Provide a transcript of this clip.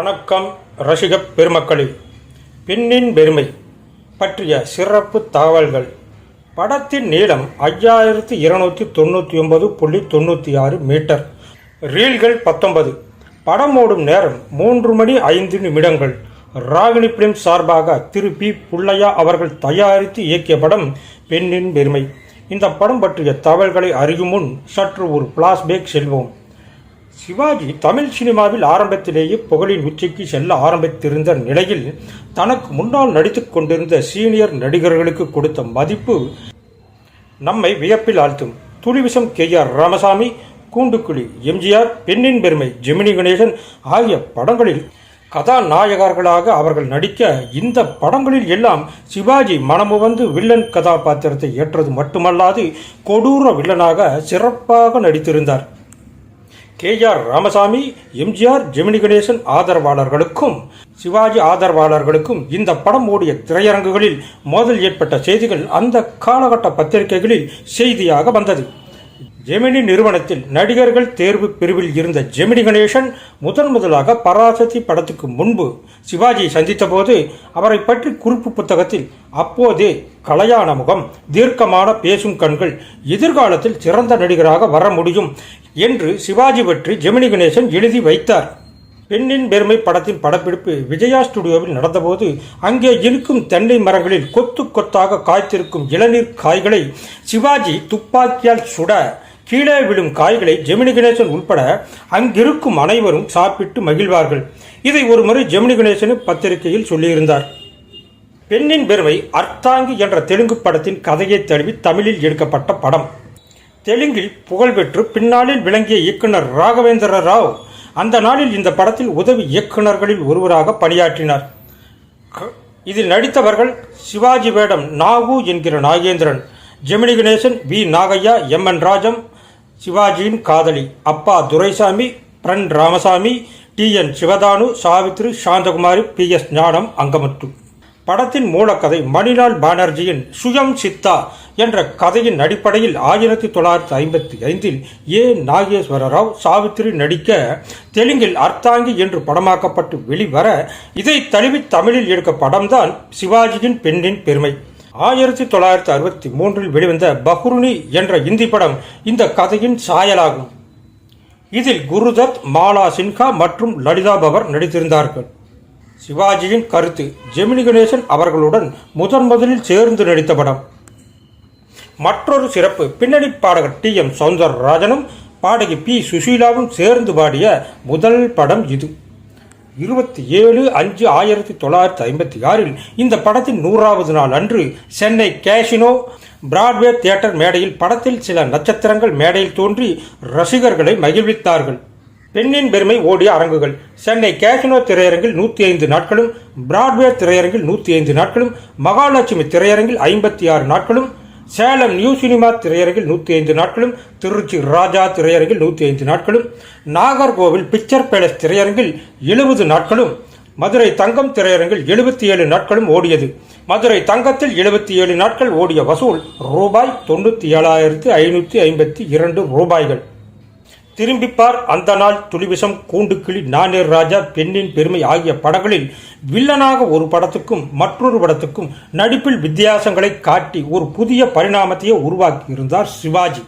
வணக்கம் ரசிக பெருமக்களே. பெண்ணின் பெருமை பற்றிய சிறப்பு தகவல்கள். படத்தின் நீளம் ஐயாயிரத்தி இருநூற்றி தொண்ணூற்றி ஒன்பது புள்ளி தொண்ணூற்றி ஆறு மீட்டர். ரீல்கள் பத்தொன்பது. படம் ஓடும் நேரம் மூன்று மணி ஐந்து நிமிடங்கள். ராகினி பிலிம் சார்பாக திரு பி புள்ளையா அவர்கள் தயாரித்து இயக்கிய படம் பெண்ணின் பெருமை. இந்த படம் பற்றிய தகவல்களை அறியும் முன் சற்று ஒரு பிளாஸ்பேக் செல்வோம். சிவாஜி தமிழ் சினிமாவில் ஆரம்பத்திலேயே புகழின் உச்சிக்கு செல்ல ஆரம்பித்திருந்த நிலையில் தனக்கு முன்னால் நடித்துக் கொண்டிருந்த சீனியர் நடிகர்களுக்கு கொடுத்த மதிப்பு நம்மை வியப்பில் ஆழ்த்தும். துளிவிசம் கே ஆர் ராமசாமி கூண்டுக்குழி எம்ஜிஆர் பெண்ணின் பெருமை ஜெமினி கணேசன் ஆகிய படங்களில் கதாநாயகர்களாக அவர்கள் நடிக்க இந்த படங்களில் எல்லாம் சிவாஜி மனமுவந்து வில்லன் கதாபாத்திரத்தை ஏற்றது மட்டுமல்லாது கொடூர வில்லனாக சிறப்பாக நடித்திருந்தார். கே ஆர் ராமசாமி எம்ஜிஆர் ஜெமினி கணேசன் ஆதரவாளர்களுக்கும் சிவாஜி ஆதரவாளர்களுக்கும் இந்த படம் ஓடிய திரையரங்குகளில் மோதல் ஏற்பட்ட செய்திகள் அந்த காலகட்ட பத்திரிகைகளில் செய்தியாக வந்தது. ஜெமினி நிறுவனத்தில் நடிகர்கள் தேர்வு பிரிவில் இருந்த ஜெமினி கணேசன் முதன் முதலாக பராசக்தி படத்துக்கு முன்பு சிவாஜியை சந்தித்தபோது அவரை பற்றி குறிப்பு புத்தகத்தில் அப்போதே கலையான முகம் தீர்க்கமான பேசும் கண்கள் எதிர்காலத்தில் சிறந்த நடிகராக வர முடியும் என்று சிவாஜி பற்றி ஜெமினி கணேசன் எழுதி வைத்தார். பெண்ணின் பெருமை படத்தின் படப்பிடிப்பு விஜயா ஸ்டுடியோவில் நடந்தபோது அங்கே இருக்கும் தென்னை மரங்களில் கொத்து கொத்தாக காய்த்திருக்கும் இளநீர் காய்களை சிவாஜி துப்பாக்கியால் சுட கீழே விழும் காய்களை ஜெமினி கணேசன் உட்பட அங்கிருக்கும் அனைவரும் சாப்பிட்டு மகிழ்வார்கள். இதை ஒருமுறை ஜெமினி கணேசன் பத்திரிகையில் சொல்லியிருந்தார். பெண்ணின் பெருமை அர்த்தாங்கி என்ற தெலுங்கு படத்தின் கதையை தழுவி தமிழில் எடுக்கப்பட்ட படம். தெலுங்கில் புகழ்பெற்று பின்னாளில் விளங்கிய இயக்குனர் ராகவேந்திர ராவ் அந்த நாளில் இந்த படத்தில் உதவி இயக்குனர்களில் ஒருவராக பணியாற்றினார். க- இதில் நடித்தவர்கள் சிவாஜி வேடம் நாகு என்கிற Nagendran Gemini Ganesan V Nagaiah M N Rajam சிவாஜியின் காதலி அப்பா Duraisamy friend Ramasamy T N Sivathanu Savitri Santhakumari P S Gnanam Angamuthu. படத்தின் மூலக்கதை மணிலால் பானர்ஜியின் சுயம் சித்தா என்ற கதையின் அடிப்படையில் ஆயிரத்தி தொள்ளாயிரத்தி ஐம்பத்தி ஐந்தில் ஏ. நாகேஸ்வர ராவ் சாவித்திரி நடிக்க தெலுங்கில் அர்த்தாங்கி என்று படமாக்கப்பட்டு வெளிவர இதை தழுவி தமிழில் எடுக்க படம்தான் சிவாஜியின் பெண்ணின் பெருமை. ஆயிரத்தி தொள்ளாயிரத்தி அறுபத்தி மூன்றில் வெளிவந்த பஹ்ருனி என்ற இந்தி படம் இந்த கதையின் சாயலாகும். இதில் குருதத் மாலா சின்ஹா மற்றும் லலிதா பவர் நடித்திருந்தார்கள். சிவாஜியின் கருத்து ஜெமினி கணேசன் அவர்களுடன் முதன் முதலில் சேர்ந்து நடித்த படம். மற்றொரு சிறப்பு பின்னணி பாடகர் டி எம் சௌந்தரராஜனும் பாடகி பி சுசீலாவும் சேர்ந்து பாடிய முதல் படம் இது. இருபத்தி ஏழு அஞ்சு ஆயிரத்தி தொள்ளாயிரத்தி ஐம்பத்தி ஆறில் இந்த படத்தின் நூறாவது நாள் அன்று சென்னை கேஷினோ பிராட்வே தியேட்டர் மேடையில் படத்தில் சில நட்சத்திரங்கள் மேடையில் தோன்றி ரசிகர்களை மகிழ்வித்தார்கள். பெண்ணின் பெருமை ஓடிய அரங்குகள். சென்னை கேஷினோ திரையரங்கில் நூற்றி ஐந்து நாட்களும் பிராட்வே திரையரங்கில் நூற்றி ஐந்து நாட்களும் மகாலட்சுமி திரையரங்கில் ஐம்பத்தி ஆறு நாட்களும் சேலம் நியூ சினிமா திரையரங்கில் நூற்றி ஐந்து நாட்களும் திருச்சி ராஜா திரையரங்கில் நூற்றி ஐந்து நாட்களும் நாகர்கோவில் பிக்சர் பேலஸ் திரையரங்கில் எழுபது நாட்களும் மதுரை தங்கம் திரையரங்கில் எழுபத்தி ஏழு நாட்களும் ஓடியது. மதுரை தங்கத்தில் எழுபத்தி ஏழு நாட்கள் ஓடிய வசூல் ரூபாய் தொண்ணூற்றி ஏழாயிரத்து ஐநூற்றி ஐம்பத்தி இரண்டு ரூபாய்கள். திரும்பிப்பார். அந்த நாள் துளிவிசம் கூண்டுக்கிளி நானேர் ராஜா பெண்ணின் பெருமை ஆகிய படங்களில் வில்லனாக ஒரு படத்துக்கும் மற்றொரு படத்துக்கும் நடிப்பில் வித்தியாசங்களை காட்டி ஒரு புதிய பரிணாமத்தையே உருவாக்கியிருந்தார் சிவாஜி.